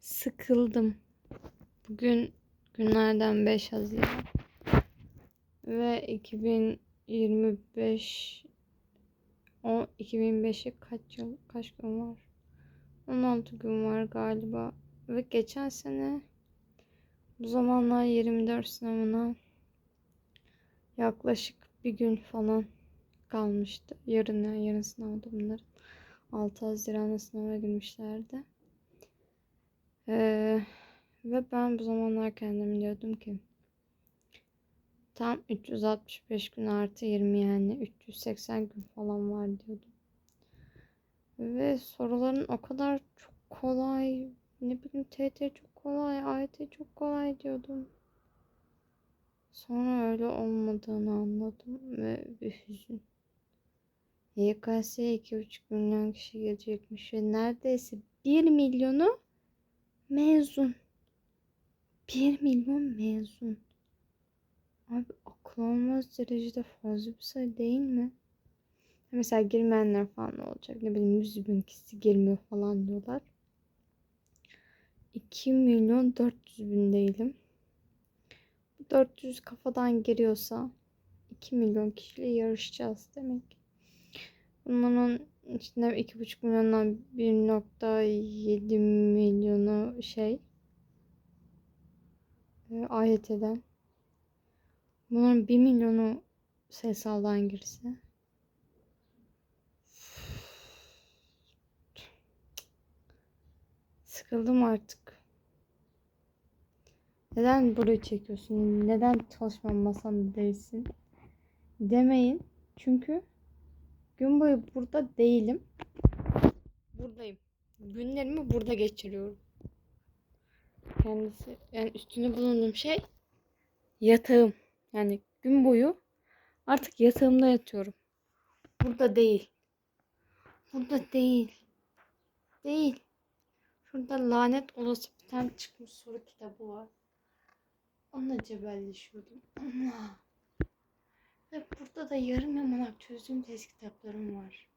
sıkıldım. Bugün günlerden 5 Haziran. Ve 2025 o 2005'e kaç yıl kaç gün var? 16 gün var galiba. Ve geçen sene bu zamanlar 24 sınavına yaklaşık bir gün falan kalmıştı. Yarın yani yarın sınavda bunların. 6 Haziran'da sınava girmişlerdi. Ee, ve ben bu zamanlar kendim diyordum ki tam 365 gün artı 20 yani 380 gün falan var diyordum. Ve soruların o kadar çok kolay ne bileyim TT çok kolay AYT çok kolay diyordum. Sonra öyle olmadığını anladım ve bir hüzün. YKS'ye 2,5 milyon kişi gelecekmiş ve neredeyse 1 milyonu mezun. 1 milyon mezun. Abi akıl almaz derecede fazla bir sayı değil mi? Mesela girmeyenler falan ne olacak? Ne bileyim 100 bin kişi girmiyor falan diyorlar. 2 milyon 400 bin değilim. 400 kafadan giriyorsa 2 milyon kişiyle yarışacağız demek. Bunların içinde 2,5 milyondan 1.7 milyonu şey e, AYT'den. Bunların 1 milyonu sayısaldan girse. Sıkıldım artık. Neden burayı çekiyorsun? Neden çalışma masanda değilsin? Demeyin. Çünkü gün boyu burada değilim. Buradayım. Günlerimi burada geçiriyorum. Kendisi yani üstünde bulunduğum şey yatağım. Yani gün boyu artık yatağımda yatıyorum. Burada değil. Burada değil. Değil. Şurada lanet olası bir tane çıkmış soru kitabı var. Onunla cebelleşiyordum. Ama ve burada da yarım yamalak çözdüğüm test kitaplarım var.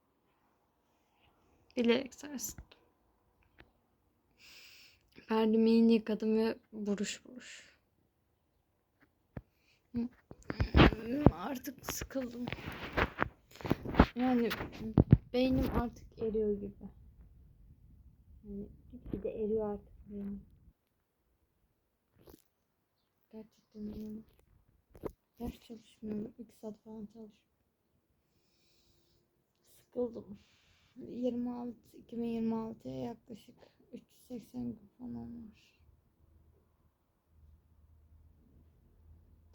Bilerek sarsıttım. Perdemi yeni yıkadım ve buruş buruş. Artık sıkıldım. Yani beynim artık eriyor gibi. Yani gitgide eriyor artık beynim. Gerçekten yani. Ders çalışmıyorum. 2 saat falan çalışıyorum. Sıkıldım. 26 2026'ya yaklaşık 380 gün falan var.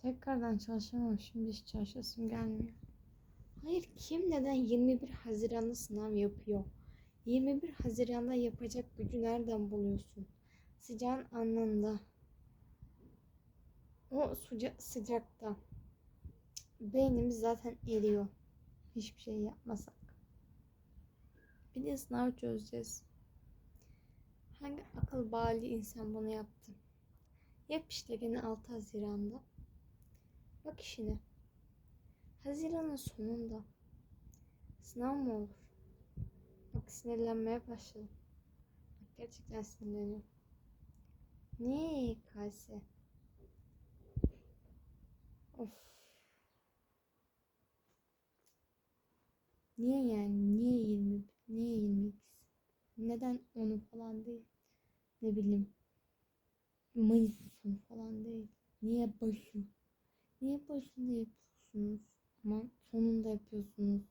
Tekrardan çalışamam. Şimdi hiç çalışasım gelmiyor. Hayır kim neden 21 Haziran'da sınav yapıyor? 21 Haziran'da yapacak gücü nereden buluyorsun? Sıcağın anında. O sıca sıcakta. Beynimiz zaten eriyor. Hiçbir şey yapmasak. Bir de sınav çözeceğiz. Hangi akıl bali insan bunu yaptı? Yap işte gene 6 Haziran'da. Bak işine. Haziran'ın sonunda. Sınav mı olur? Bak sinirlenmeye başladım. Bak gerçekten sinirleniyorum. Niye YKS? Of. Niye yani? Niye 20? Niye 22? Neden onu falan değil? Ne bileyim. Mayıs sonu falan değil. Niye başı? Niye başında yapıyorsunuz? Ama sonunda yapıyorsunuz.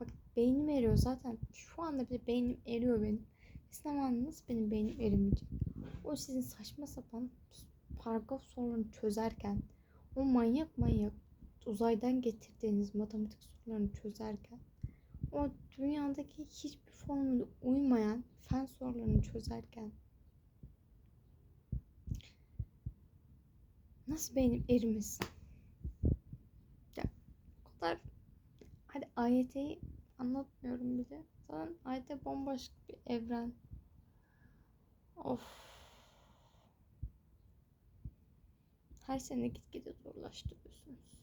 Bak beynim eriyor zaten. Şu anda bile beynim eriyor benim. İstemem nasıl benim beynim erimeyecek? O sizin saçma sapan paragraf sorularını çözerken o manyak manyak uzaydan getirdiğiniz matematik sorularını çözerken o dünyadaki hiçbir formüle uymayan fen sorularını çözerken nasıl beynim erimesin? Ya o kadar hadi AYT'yi anlatmıyorum bile. Zaten AYT bomboş bir evren. Of. Her sene gitgide zorlaştırıyorsunuz.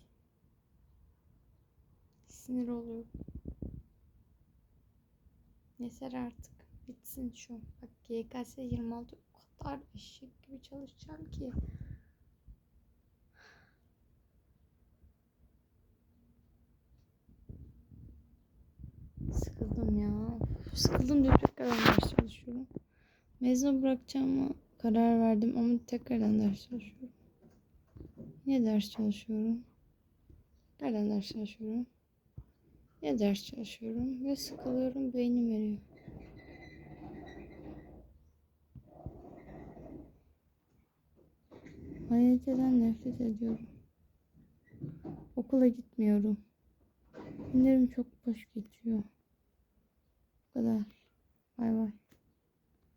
Sinir oluyorum. Yeter artık. Bitsin şu. Bak YKS 26 o kadar eşek gibi çalışacağım ki. Sıkıldım ya. Sıkıldım diye tekrardan ders çalışıyorum. Mezun bırakacağıma karar verdim ama tekrardan ders çalışıyorum. Niye ders çalışıyorum? Nereden ders çalışıyorum? Niye ders çalışıyorum? Ve sıkılıyorum, beynim eriyor. Hayateden nefret ediyorum. Okula gitmiyorum. Günlerim çok boş geçiyor. Bu kadar. Bay bay.